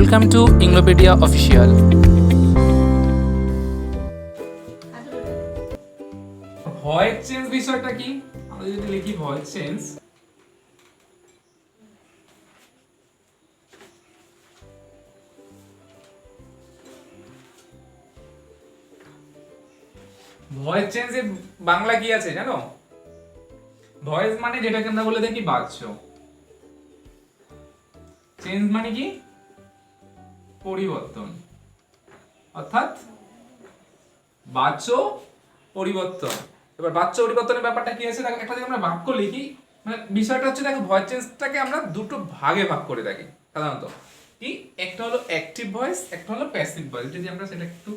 Welcome to Englopedia official change বিষয়টা কি? আমরা যদি লিখি চেঞ্জ বাংলা কি আছে জানো? ভয়েস মানে যেটাকে আমরা বলে থাকি বাচ্য চেঞ্জ মানে কি? পরিবর্তন। অর্থাৎ বাচ্য পরিবর্তন। এবার বাচ্য পরিবর্তনের ব্যাপারটা কি আছে একটা যদি আমরা বাক্য লিখি মানে বিষয়টা হচ্ছে, দেখো ভয়েস চেঞ্জটাকে আমরা দুটো ভাগে ভাগ করে থাকি, সাধারণত। কি? একটা হলো অ্যাক্টিভ ভয়েস একটা হলো প্যাসিভ ভয়েস যদি আমরা সেটা একটু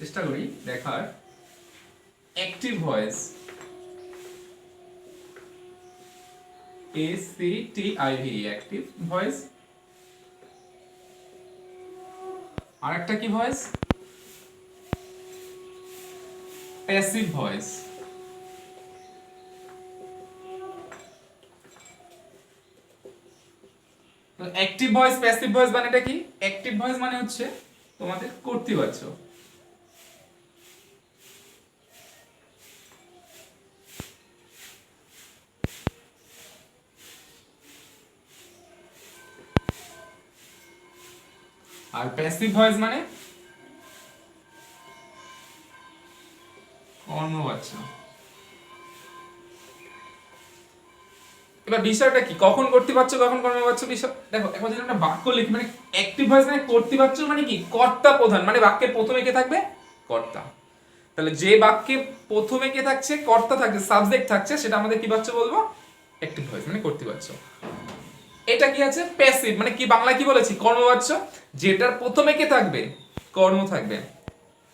চেষ্টা করি দেখার। Active voice A C T I V active voice আর একটা কি voice passive voice active voice passive voice মানে এটা কি? অ্যাক্টিভ ভয়েস মানে হচ্ছে তোমাদের কর্তৃবাচ্য আর প্যাসিভ ভয়েস মানে? কর্মবাচ্য এবার বিষয়টা কি? কখন করতে পারছ, কখন কর্মবাচ্য বিষয়? দেখো, এখন যদি আমরা বাক্য লিখি মানে অ্যাক্টিভ ভয়েস মানে করতে পারছ মানে কি? কর্তা প্রধান মানে বাক্যের প্রথমে কে থাকবে? কর্তা। তাহলে যে বাক্যে প্রথমে কে থাকছে? কর্তা থাকছে সাবজেক্ট থাকছে, সেটা আমাদের কি বাচ্চ বলব? অ্যাক্টিভ ভয়েস মানে করতে পারছ। এটা কি আছে? প্যাসিভ মানে কি বাংলা কি বলেছি? কর্মবাচ্য যেটার প্রথমে কে থাকবে? কর্ম থাকবে।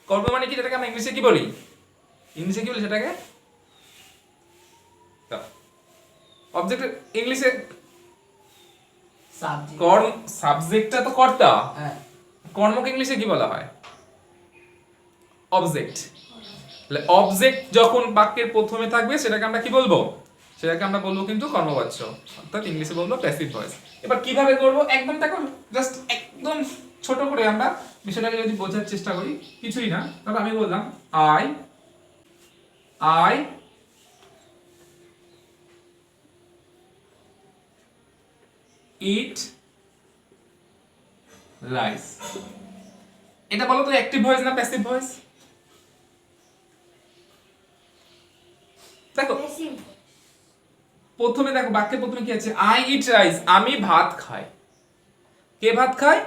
কর্ম মানে কি? যেটাকে আমরা ইংলিশে কি বলি? ইংলিশে কি বলি সেটাকে? অবজেক্ট ইংলিশে সাবজেক্ট কর্ম সাবজেক্টটা তো কর্তা। হ্যাঁ। কর্মকে ইংলিশে কি বলা হয়? অবজেক্ট অবজেক্ট যখন বাক্যের প্রথমে থাকবে সেটাকে আমরা কি বলব? সেটাকে আমরা বলব কিন্তু কর্মবাচ্য, অর্থাৎ ইংলিশে বলব প্যাসিভ ভয়েস এবার কীভাবে করব? একদম দেখো জাস্ট একদম ছোট করে আমরা বিষয়টাকে যদি বোঝার চেষ্টা করি, কিছুই না। তবে আমি বললাম আই আই ইট রাইস এটা বলো তো অ্যাক্টিভ ভয়েস না প্যাসিভ ভয়েস দেখো প্রথমে দেখো বাক্যের প্রথমে কি আছে? আই ইট রাইস আমি ভাত খাই। কে ভাত খায়?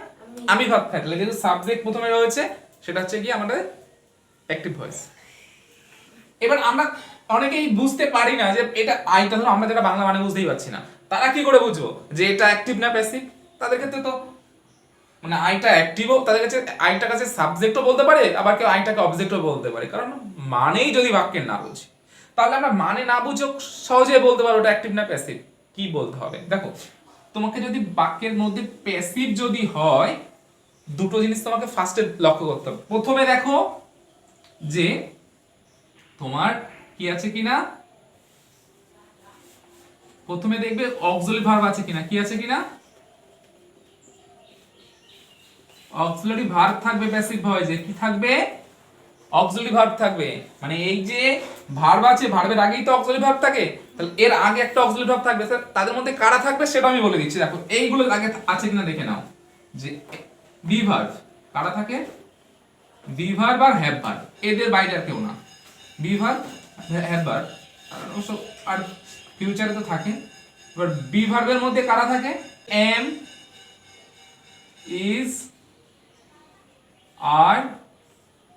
আমি। ভাত খাই। তাহলে যেহেতু সাবজেক্ট প্রথমে রয়েছে সেটা হচ্ছে কি আমাদের অ্যাক্টিভ ভয়েস এবার আমরা অনেকেই বুঝতে পারি না যে এটা আইটা ধরো আমরা যেটা বাংলা মানে বুঝতেই পারছি না। তারা কি করে বুঝব? যে এটা অ্যাক্টিভ না প্যাসিভ তাদের ক্ষেত্রে তো মানে আইটা অ্যাক্টিভও তাদের কাছে আইটা কাছে সাবজেক্টও বলতে পারে আবার কেউ আইটাকে অবজেক্টও বলতে পারে। কারণ মানেই যদি বাক্যের না বুঝি তাহলে আমরা মানে না বুঝেও সহজে বলতে পারব ওটা অ্যাক্টিভ না প্যাসিভ কি বলতে হবে? দেখো, তোমাকে যদি বাক্যের মধ্যে প্যাসিভ যদি হয়, দুটো জিনিস তোমাকে ফার্স্টে লক্ষ্য করতে হবে। প্রথমে দেখো যে তোমার কি আছে কিনা? প্রথমে দেখবে অক্সিলারি ভার্ব আছে কিনা, কি আছে কিনা? অক্সিলারি ভার্ব থাকবে প্যাসিভ ভয়েসে কি থাকবে? অক্সিলারি ভার্ব থাকবে। মানে এই যে ভার্ব আছে ভার্বের আগেই তো অক্সিলারি ভার্ব থাকে, তাহলে এর আগে একটা অক্সিলারি ভার্ব থাকবে। স্যার, তাদের মধ্যে কারা থাকবে সেটা আমি বলে দিচ্ছি। দেখো, এইগুলো আগে আছে কিনা দেখে নাও। যে বি ভার্ব কারা থাকে? বি ভার্ব আর হ্যাভ ভার্ব এদের বাইরে আর কেউ না। বি ভার্ব হ্যাভ ভার্ব আর ফিউচারে তো থাকে। এবার বি ভার্বের মধ্যে কারা থাকে? এম ইজ আর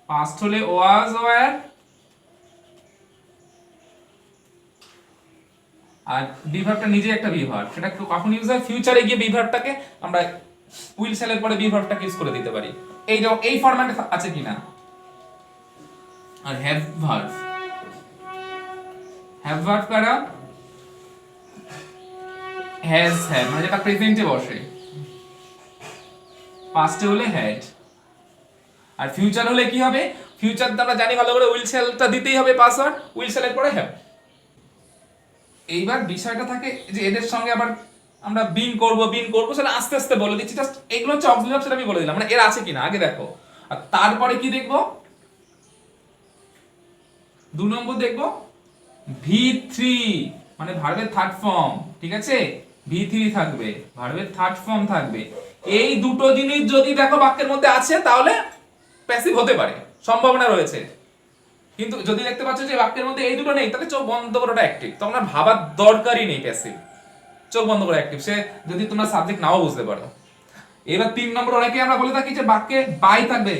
পাস্ট হলে ওয়াজ ওয়ার আর বিভাগটা নিজে একটা বিভাগ। সেটা কখন ইউজ হয়। ফিউচারে গিয়ে বিভাগটাকে আমরা উইল সেলের পরে বিভাগটাকে ইউজ করে দিতে পারি। এই যে, এই ফরম্যাটে আছে কিনা? আর হ্যাভ ভার্ব হ্যাভ ভার্ব কারা? হ্যাজ হ্যাভ মানে যেটা প্রেজেন্টে বসে। পাস্টে হলে হ্যাড আর ফিউচার হলে কি হবে? ফিউচার তো আমরা জানি ভালো করে উইল সেলটা দিতেই হবে পাসওয়ার্ড উইল সেলের পরে হ্যাভ এইবার বিষয়টা থাকে যে এদের সঙ্গে আবার আমরা বিন করব বিন করব, সেটা আস্তে আস্তে বলে দিচ্ছি। জাস্ট এগুলো হচ্ছে অক্সিলারি সেটা আমি বলে দিলাম। মানে এর আছে কিনা? আগে দেখো। আর তারপরে কি দেখব? দু নম্বর দেখব। ভি থ্রি মানে ভার্বের থার্ড ফর্ম ঠিক আছে? ভি থ্রি থাকবে ভার্বের থার্ড ফর্ম থাকবে। এই দুটো জিনিস যদি দেখো বাক্যের মধ্যে আছে, তাহলে প্যাসিভ হতে পারে, সম্ভাবনা রয়েছে। কিন্তু যদি দেখতে পাচ্ছ যে বাক্যের মধ্যে এই দুটো নেই, তাহলে চোখ বন্ধ করে ওটা অ্যাক্টিভ তখন আর ভাবার দরকারই নেই প্যাসিভ চোখ বন্ধ করে অ্যাক্টিভ সে যদি তোমরা সাবজেক্ট নাও বুঝতে পারো। এবার তিন নম্বর অনেকে আমরা বলে থাকি যে বাক্যে বাই থাকবে,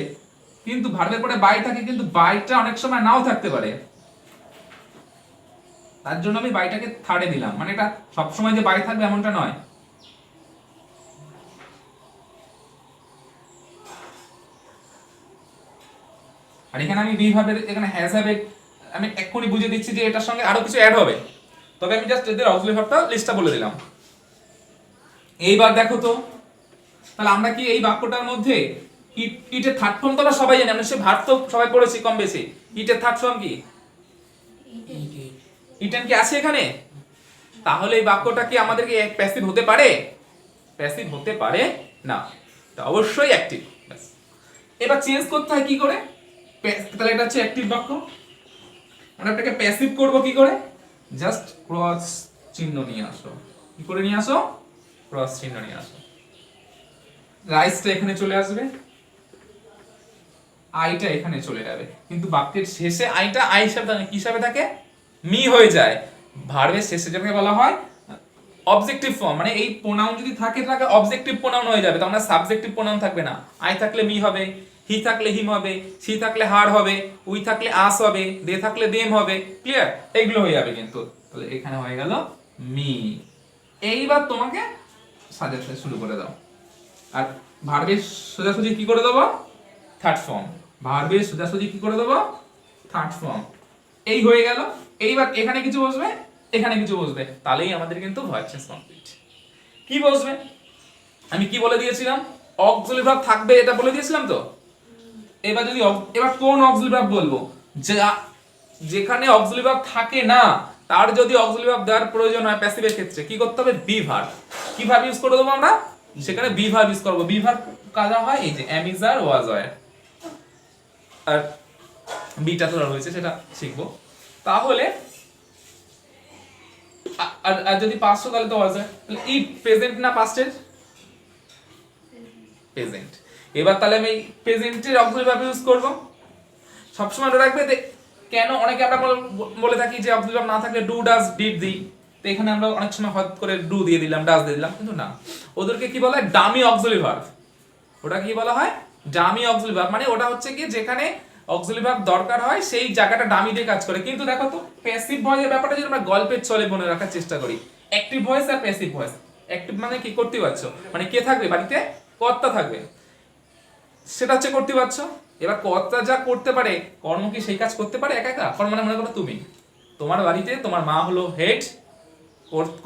কিন্তু ভার্বের পরে বাই থাকে, কিন্তু বাইটা অনেক সময় নাও থাকতে পারে। তার জন্য আমি বাইটাকে থার্ডে দিলাম। মানে এটা সবসময় যে বাই থাকবে এমনটা নয়। আর এখানে আমি বি ভাবের এখানে হ্যাজ হবে আমি এক্ষুনি বুঝে দিচ্ছি যে এটার সঙ্গে আরও কিছু অ্যাড হবে। তবে আমি জাস্ট এদের অক্সিলারি ভাবটা লিস্টটা বলে দিলাম। এইবার দেখো তো, তাহলে আমরা কি এই বাক্যটার মধ্যে ইট ইটের থার্ড ফর্ম তো আমরা সবাই জানি, আমরা সে ভার্ব তো সবাই পড়েছি কম বেশি। ইটের থার্ড ফর্ম কি? ইটেন কি আছে এখানে? তাহলে এই বাক্যটা কি আমাদেরকে প্যাসিভ হতে পারে? প্যাসিভ হতে পারে না। অবশ্যই অ্যাক্টিভ এবার চেঞ্জ করতে হয় কি করে? তাহলে এটা হচ্ছে অ্যাক্টিভ বাক্য। আমরা এটাকে প্যাসিভ করব কি করে? জাস্ট ক্রস চিহ্ন নিয়ে আসো। কি করে নিয়ে আসো? ক্রস চিহ্ন নিয়ে আসো। রাইসটা এখানে চলে আসবে। আইটা এখানে চলে যাবে। কিন্তু বাক্যের শেষে আইটা আই হিসাবে থাকে কি হিসাবে থাকে? মি হয়ে যায়। ভার্বের শেষে যেটাকে বলা হয় অবজেক্টিভ ফর্ম মানে এই প্রোনাউন যদি থাকে, তাহলে অবজেক্টিভ প্রোনাউন হয়ে যাবে। তখন সাবজেক্টিভ প্রোনাউন থাকবে না। আই থাকলে মি হবে। হি থাকলে হিম হবে, সি থাকলে হাড় হবে, উই থাকলে আস হবে, দে থাকলে দেম হবে ক্লিয়ার এইগুলো হয়ে যাবে কিন্তু। তাহলে এখানে হয়ে গেল মি। এইবার তোমাকে সাজাতে শুরু করে দাও। আর ভার্বের সোজাসুজি কি করে দেবো? থার্ড ফর্ম ভার্বের সোজাসুজি কি করে দেবো? থার্ড ফর্ম এই হয়ে গেল। এইবার এখানে কিছু বসবে, এখানে কিছু বসবে। তাহলেই আমাদের কিন্তু ভয়েস চেঞ্জ কমপ্লিট কি বসবে? আমি কি বলে দিয়েছিলাম? অক্সিলারি ভার্ব থাকবে, এটা বলে দিয়েছিলাম তো? এবার যদি এবার কোন অক্সিলারি ভার্ব বলব? যা যেখানে অক্সিলারি ভার্ব থাকে না, তার যদি অক্সিলারি ভার্ব দেওয়ার প্রয়োজন হয় প্যাসিভের ক্ষেত্রে, কি করতে হবে? বি ভার্ব কি ভার্ব ইউজ করে দেবো আমরা? সেখানে বি ইউজ করব। বি ভার্ব কাজা হয়? এই যে অ্যামিজার ওয়াজ হয় আর বিটা তো রয়েছে, সেটা শিখব। তাহলে আর আর যদি পাঁচশো তাহলে তো ওয়াজ হয় তাহলে ই প্রেজেন্ট না পাস্টের প্রেজেন্ট এবার তাহলে আমি প্রেজেন্টের অক্সিলারি ভার্ব ইউজ করব। সবসময় মনে রাখবে কেন অনেকে আমরা বলে থাকি যে অক্সিলারি না থাকলে ডু ডাজ ডিড দি তো এখানে আমরা অনেক সময় হট করে ডু দিয়ে দিলাম ডাজ দিয়ে দিলাম, কিন্তু না। ওদেরকে কি বলা? হয় ডামি অক্সিলারি ভার্ব ওটা কি বলা হয়? ডামি অক্সিলারি ভার্ব মানে ওটা হচ্ছে কি যেখানে অক্সিলারি ভার্ব দরকার হয়, সেই জায়গাটা ডামি দিয়ে কাজ করে। কিন্তু দেখো তো প্যাসিভ ভয়েসের ব্যাপারটা যদি আমরা গল্পের চলে মনে রাখার চেষ্টা করি অ্যাক্টিভ ভয়েস আর প্যাসিভ ভয়েস অ্যাক্টিভ মানে কি? করতে পারছ। মানে কে থাকবে? বাড়িতে? কর্তা থাকবে। সেটা হচ্ছে করতে পারছ? এবার কর্তা যা করতে পারে, কর্ম কি সেই কাজ করতে পারে? একা একা? কর্ম মানে মনে করো তুমি। তোমার বাড়িতে তোমার মা হলো হেড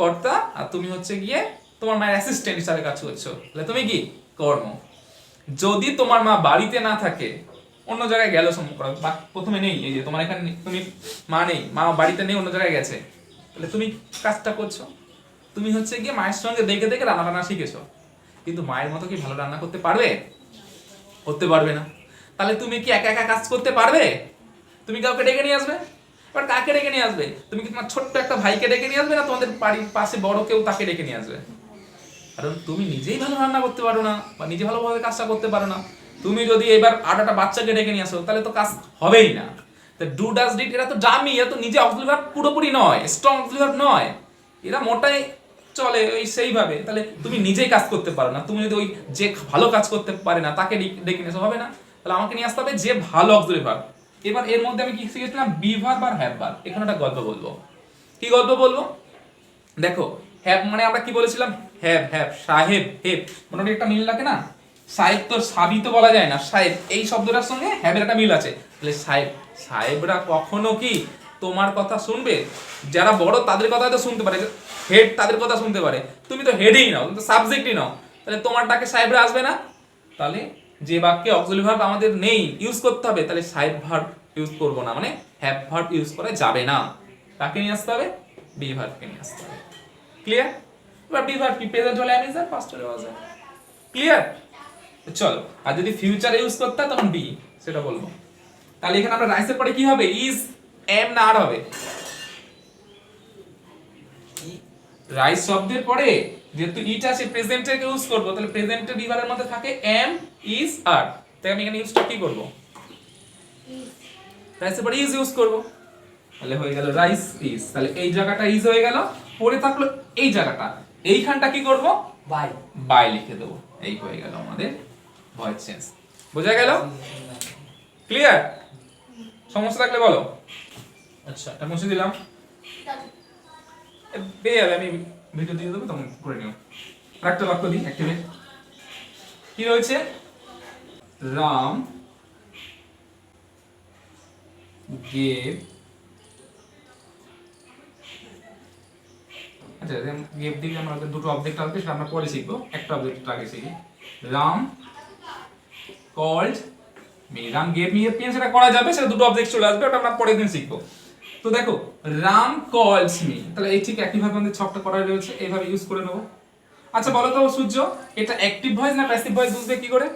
কর্তা, আর তুমি হচ্ছে গিয়ে তোমার মায়ের অ্যাসিস্ট্যান্ট হিসাবে কাজ করছ। তাহলে তুমি কি? কর্ম। যদি তোমার মা বাড়িতে না থাকে, অন্য জায়গায় গেল সম্পর্ক বা প্রথমে নেই, এই যে তোমার এখানে তুমি মা নেই, মা বাড়িতে নেই, অন্য জায়গায় গেছে। তাহলে তুমি কাজটা করছ। তুমি হচ্ছে গিয়ে মায়ের সঙ্গে দেখে দেখে রান্না বান্না শিখেছো। কিন্তু মায়ের মতো কি ভালো রান্না করতে পারবে? করতে পারবে না। তাহলে তুমি কি একা একা কাজ করতে পারবে? তুমি কাউকে ডেকে নিয়ে আসবে? এবার কাকে ডেকে নিয়ে আসবে? তুমি কি তোমার ছোট্ট একটা ভাইকে ডেকে নিয়ে আসবে না তোমাদের বাড়ির পাশে বড় কেউ তাকে ডেকে নিয়ে আসবে? কারণ তুমি নিজেই ভালো রান্না করতে পারো না বা নিজে ভালোভাবে কাজটা করতে পারো না। তুমি যদি এবার আটাটা বাচ্চাকে ডেকে নিয়ে আসো, তাহলে তো কাজ হবেই না। ডু ডাস ডিট এরা তো ডামি এরা তো নিজে অক্সিলারি পুরোপুরি নয় স্ট্রং অক্সিলারি নয়। এরা মোটাই চলে ওই সেইভাবে। তাহলে তুমি নিজেই কাজ করতে পারো না। তুমি যদি ওই যে ভালো কাজ করতে পারে না, তাকে ডেকে- নিয়ে হবে না। তাহলে আমাকে নিয়ে আসতে হবে যে ভালো অক্সিলারি ভার্ব এবার এর মধ্যে আমি কি শিখেছিলাম? বি ভার্ব আর হ্যাভ এখানে একটা গল্প বলব। কি গল্প বলব? দেখো হ্যাভ মানে আমরা কি বলেছিলাম? হ্যাভ হ্যাভ সাহেব হেব মোটামুটি একটা মিল লাগে না? সাহেব তো সাবি তো বলা যায় না। সাহেব, এই শব্দটার সঙ্গে হ্যাভের একটা মিল আছে। তাহলে সাহেব, সাহেবরা কখনো কি তোমার কথা শুনবে? যারা বড় তাদের কথা তো শুনতে পারে। হেড তাদের কথা শুনতে পারে। তুমি তো হেডই নাও, তুমি তো সাবজেক্টই নাও। তাহলে তোমার ডাকে সাহেবরা আসবে না? তাহলে যে বাক্যে অক্সিলারি ভার্ব আমাদের নেই ইউজ করতে হবে, তাহলে সাহেব ভার্ব ইউজ করব না। মানে হ্যাভ ভার্ব ইউজ করা যাবে না। কাকে নিয়ে আসতে হবে? বি ভার্বকে নিয়ে আসতে হবে। ক্লিয়ার এবার বি ভার্ব কি? প্রেজেন্ট হলে আমি স্যার হলে ওয়াজ ক্লিয়ার চলো, আর যদি ফিউচার ইউজ করতে তখন বি সেটা বলব। তাহলে এখানে আমরা রাইসের পরে কি হবে? ইজ এম না আর হবে। রাইস শব্দের পরে যেহেতু ইট আছে প্রেজেন্টের ইউজ করব তাহলে প্রেজেন্টের বিভাগের মধ্যে থাকে এম ইজ আর তাই আমি এখানে ইউজটা কি করব? রাইসের পরে ইজ ইউজ করব। তাহলে হয়ে গেল রাইস ইজ তাহলে এই জায়গাটা ইজ হয়ে গেল পরে থাকল এই জায়গাটা। এইখানটা কি করব? বাই বাই লিখে দেবো। এই হয়ে গেল আমাদের ভয়েস চেঞ্জ বোঝা গেল? ক্লিয়ার সমস্যা থাকলে বলো। আচ্ছা। এটা মুছে দিলাম। পেয়ে যাবে আমি ভিডিও দিয়ে দেবো, তখন করে নিও। আরেকটা বাক্য দিই অ্যাক্টিভে কি রয়েছে? রাম গেভ আচ্ছা গেভ দিকে আমাদের দুটো অবজেক্ট আসবে সেটা আমরা পরে শিখব। একটা অবজেক্ট আগে শিখি। Ram called me Ram gave me সেটা করা যাবে, সেটা দুটো অবজেক্ট চলে আসবে, ওটা আমরা পরের দিন শিখব। তো দেখো রাম কলস মি তাহলে এই ঠিক একইভাবে আমাদের ছকটা করা রয়েছে এইভাবে ইউজ করে নেব। আচ্ছা বলো তো সূর্য এটা অ্যাক্টিভ ভয়েস না প্যাসিভ ভয়েস বুঝবে কি করে?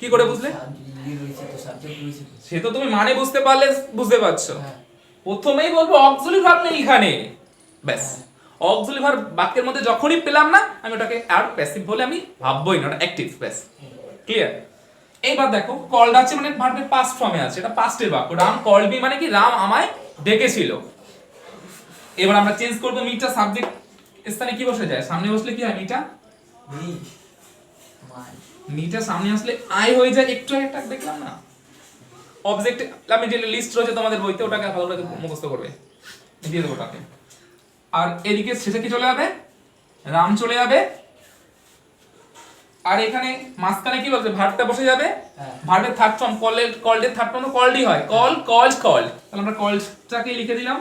কি করে বুঝলে। সে তো তুমি মানে বুঝতে পারলে বুঝতে পারছ। হ্যাঁ। প্রথমেই বলব অক্সিলারি ভার্ব নেই এখানে। ব্যাস। অক্সিলারি ভার্ব বাক্যের মধ্যে যখনই পেলাম না আমি ওটাকে আর প্যাসিভ বলে আমি ভাববোই না ওটা অ্যাক্টিভ ব্যাস। ক্লিয়ার এইবার দেখো কলড আছে মানে ভার্বের পাস্ট ফর্মে আছে এটা পাস্টের বাক্য। রাম কল মি মানে কি? রাম আমায় ডেকেছিল। এবার আমরা চেঞ্জ করব মিটা সাবজেক্ট স্থানে কি বসে যায়? সামনে বসলে কি হয় মিটা মিটা সামনে আসলে আই হয়ে যায়। একটু একটা দেখলাম না? অবজেক্ট আমি যে লিস্ট রয়েছে তোমাদের বইতে ওটাকে ভালো করে মুখস্থ করবে। দিয়ে দেবো ওটাকে। আর এদিকে শেষে কি চলে যাবে? রাম চলে যাবে। আর এখানে মাঝখানে কি বলছে? ভার্বটা বসে যাবে। হ্যাঁ। ভার্বের থার্ড ফর্ম কলের কল্ডের থার্ড ফর্ম কলডই হয়। কল কলস কল তাহলে আমরা কলসটাকে লিখে দিলাম।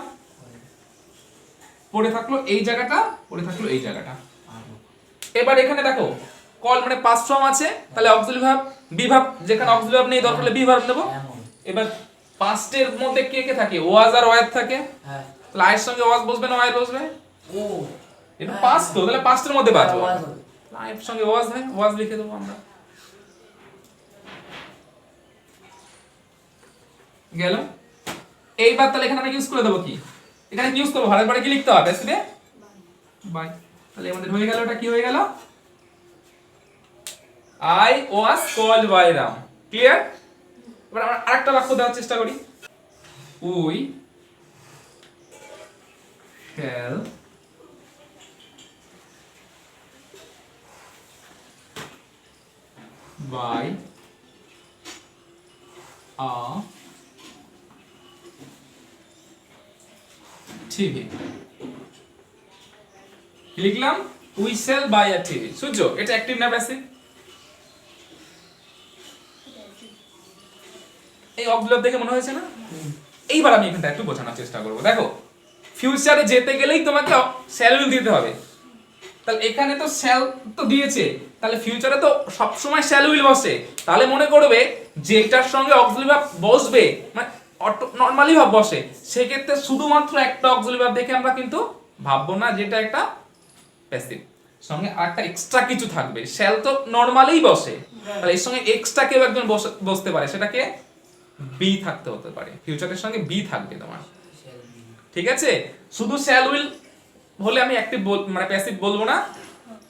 পড়ে থাকল এই জায়গাটা পড়ে থাকল এই জায়গাটা। এবার এখানে দেখো কল মানে পাঁচ ফর্ম আছে তাহলে অক্সিলারি ভার্ব বিভাব যেখানে অক্সিলারি ভার্ব নেই দরকার হলে বি ভার্ব নেব। এবার পাস্টের মধ্যে কে কে থাকে? ওয়াজ আর ওয়াজ থাকে। হ্যাঁ। তাহলে আয়ের সঙ্গে ওয়াজ বসবে না ওয়াই বসবে? ও। এটা পাস্ট তো তাহলে পাস্টের মধ্যে বাঁচবো হবে। সঙ্গে ওয়াজ হয় ওয়াজ লিখে দেবো আমরা গেল এইবার তাহলে এখানে আমরা ইউজ করে দেবো কি? এখানে ইউজ করব, ভালো করে কি লিখতে হবে আসবে বাই তাহলে আমাদের হয়ে গেল, ওটা কি হয়ে গেল? I was called by Ram clear এবার আমরা আরেকটা বাক্য দেওয়ার চেষ্টা করি। উই shall buy a কি লিখলাম? We sell buy a TV. Surya, এটা অ্যাক্টিভ না প্যাসিভ এই অবগুলো দেখে মনে হয়েছে না? এইবার আমি এখানটা একটু বোঝানোর চেষ্টা করব। দেখো ফিউচারে যেতে গেলেই তোমাকে স্যালারি দিতে হবে। তাহলে এখানে তো স্যাল তো দিয়েছে। তাহলে ফিউচারে তো সব সময় শ্যাল উইল বসে। তাহলে মনে করবে যেটার সঙ্গে অক্সিলারি ভাব বসবে মানে অটো নরমালি ভাব বসে। সেক্ষেত্রে শুধুমাত্র একটা অক্সিলারি ভাব দেখে আমরা কিন্তু ভাববো না যেটা একটা প্যাসিভ সঙ্গে আরেকটা এক্সট্রা কিছু থাকবে। শ্যাল তো নরমালিই বসে। তাহলে এর সঙ্গে এক্সট্রা কেউ একজন বসে- বসতে পারে। সেটাকে বি থাকতে হতে পারে। ফিউচারের সঙ্গে বি থাকবে তোমার। ঠিক আছে? শুধু শ্যাল উইল হলে আমি অ্যাক্টিভ মানে প্যাসিভ বলব না।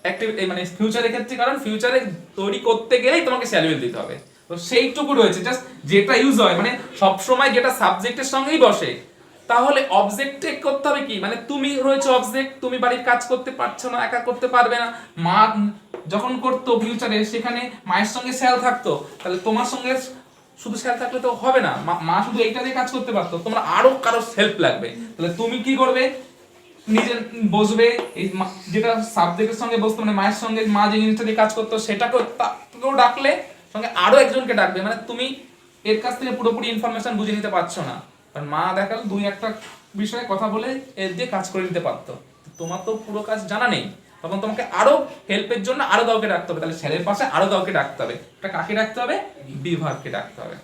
অ্যাক্টিভ মানে ফিউচারের ক্ষেত্রে, কারণ ফিউচারে তৈরি করতে গেলেই তোমাকে শ্যাল উইল দিতে হবে। তো সেইটুকু রয়েছে জাস্ট যেটা ইউজ হয় মানে সব সময় যেটা সাবজেক্টের সঙ্গেই বসে, তাহলে অবজেক্টে করতে হবে কি? মানে তুমি রয়েছে অবজেক্ট তুমি বাড়ির কাজ করতে পারছ না, একা করতে পারবে না, মা যখন করতো ফিউচারে সেখানে মায়ের সঙ্গে শ্যাল থাকতো, তাহলে তোমার সঙ্গে শুধু শ্যাল থাকলে তো হবে না, মা- মা শুধু এইটা দিয়ে কাজ করতে পারতো, তোমার আরও কারও হেল্প লাগবে। তাহলে তুমি কি করবে? নিজে বসবে, এই যেটা সাবজেক্টের সঙ্গে বসতো মানে মায়ের সঙ্গে মা যে জিনিসটা দিয়ে কাজ করতো, সেটাকেও তাকেও ডাকলে সঙ্গে আরও একজনকে ডাকবে। মানে তুমি এর কাছ থেকে পুরোপুরি ইনফরমেশন বুঝে নিতে পারছ না। কারণ মা দেখাল দুই একটা বিষয়ে কথা বলে এর দিয়ে কাজ করে নিতে পারতো। তোমার তো পুরো কাজ জানা নেই। তখন তোমাকে আরও হেল্পের জন্য আরও কাউকে ডাকতে হবে। তাহলে স্যারের পাশে আরও কাউকে ডাকতে হবে। এটা কাকে ডাকতে হবে? বিভাগকে ডাকতে হবে।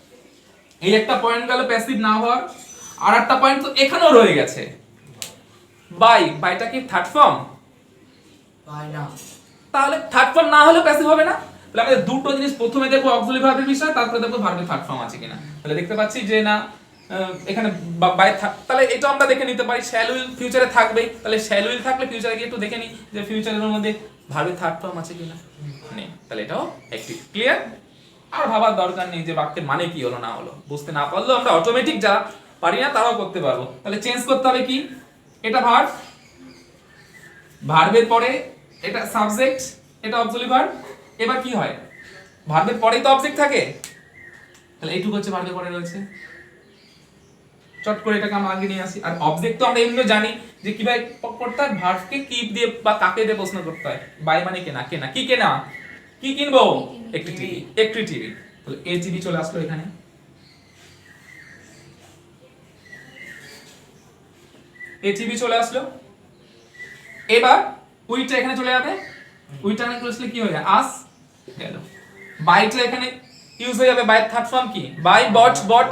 এই একটা পয়েন্ট গেল প্যাসিভ না হওয়ার। আর একটা পয়েন্ট তো এখানেও রয়ে গেছে। বাই বাইটা কি থার্ড ফর্ম পাই না। তাহলে থার্ড ফর্ম না হলে প্যাসিভ হবে না। তাহলে আমাদের দুটো জিনিস প্রথমে দেখব অক্সিলারি ভার্বের বিষয় তারপরে দেখব ভার্বের থার্ড ফর্ম আছে কিনা। তাহলে দেখতে পাচ্ছি যে না এখানে বাই তাহলে এটা আমরা দেখে নিতে পারি শ্যাল উইল ফিউচারে থাকবে তাহলে শ্যাল উইল থাকলে ফিউচারে গিয়ে একটু দেখে নিই যে ফিউচারের মধ্যে ভার্বের থার্ড ফর্ম আছে কিনা। নেই তাহলে এটাও একটি ক্লিয়ার আর ভাবার দরকার নেই যে বাক্যের মানে কি হলো না হলো। বুঝতে না পারলেও আমরা অটোমেটিক যা পারি না তারাও করতে পারব। তাহলে চেঞ্জ করতে হবে কি? এটা ভার্ব ভার্বের পরে এটা সাবজেক্ট এটা অবজলি ভার্ব এবার কি হয়? ভার্বের পরেই তো অবজেক্ট থাকে। তাহলে এইটুকু হচ্ছে ভার্বের পরে রয়েছে। চট করে এটাকে আমরা আগে নিয়ে আসি। আর অবজেক্ট তো আমরা এমনি জানি যে কীভাবে করতে হয়? ভার্বকে কি দিয়ে বা কাকে দিয়ে প্রশ্ন করতে হয়? বাই মানে কেনা কেনা। কি কেনা? কি কিনবো? একটি টিভি একটি টিভি তাহলে এই টিভি চলে আসলো এখানে। এই চলে আসলো। এবার উইটা এখানে চলে যাবে। উইটা এখানে আসলে কি হয়ে আস, গেল। বাইটা এখানে ইউজ হয়ে যাবে। বাই থার্ড ফর্ম কি? বাই বট বট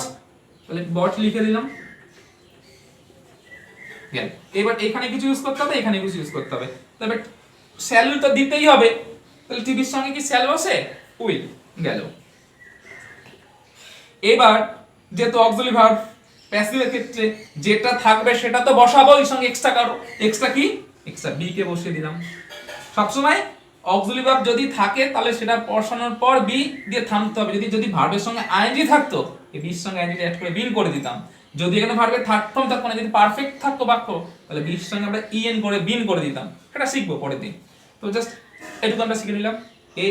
তাহলে বট লিখে দিলাম। এবার এখানে কিছু ইউজ করতে হবে, এখানে কিছু ইউজ করতে হবে। তবে শ্যাল তো দিতেই হবে। তাহলে টিভির সঙ্গে কি শ্যাল বসে? উইল, গেল। এবার যেহেতু অক্সিলি ভার্ব প্যাসিভের ক্ষেত্রে যেটা থাকবে সেটা তো বসাবো এর সঙ্গে এক্সট্রা কারও। এক্সট্রা কি? এক্সট্রা বি কে বসিয়ে দিলাম। সবসময় অক্সিলি ভার্ব যদি থাকে তাহলে সেটা বসানোর পর বি দিয়ে থামতে হবে। যদি যদি ভার্বের সঙ্গে আইএনজি থাকতো এই বির সঙ্গে আইএনজি অ্যাড করে বিন করে দিতাম। যদি এখানে ভার্বের থার্ড ফর্ম থাকতো না যদি পারফেক্ট থাকতো বাক্য তাহলে বির সঙ্গে আমরা ইএন করে বিন করে দিতাম। সেটা শিখব পরের দিন। তো জাস্ট এটুকু আমরা শিখে নিলাম। A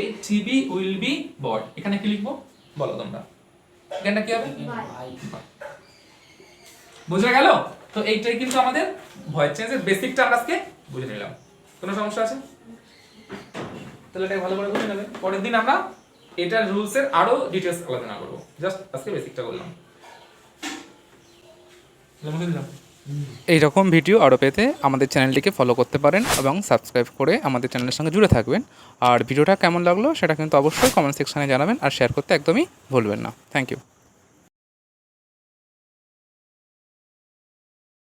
B will be bought এখানে কি লিখব? বলো তোমরা। এখানটা কি হবে? বুঝে গেল? তো এইটাই কিন্তু আমাদের ভয়েস চেঞ্জের বেসিকটা আমরা আজকে বুঝে নিলাম। কোনো সমস্যা আছে? তাহলে এটা ভালো করে বুঝে নেবে। পরের দিন আমরা এটার রুলস এর আরও ডিটেলস আলোচনা করব। জাস্ট আজকে বেসিকটা বললাম। এই রকম ভিডিও আরও পেতে আমাদের চ্যানেলটিকে ফলো করতে পারেন এবং সাবস্ক্রাইব করে আমাদের চ্যানেলের সঙ্গে জুড়ে থাকবেন। আর ভিডিওটা কেমন লাগল সেটা কিন্তু অবশ্যই কমেন্ট সেকশনে জানাবেন আর শেয়ার করতে একদমই ভুলবেন না। Thank you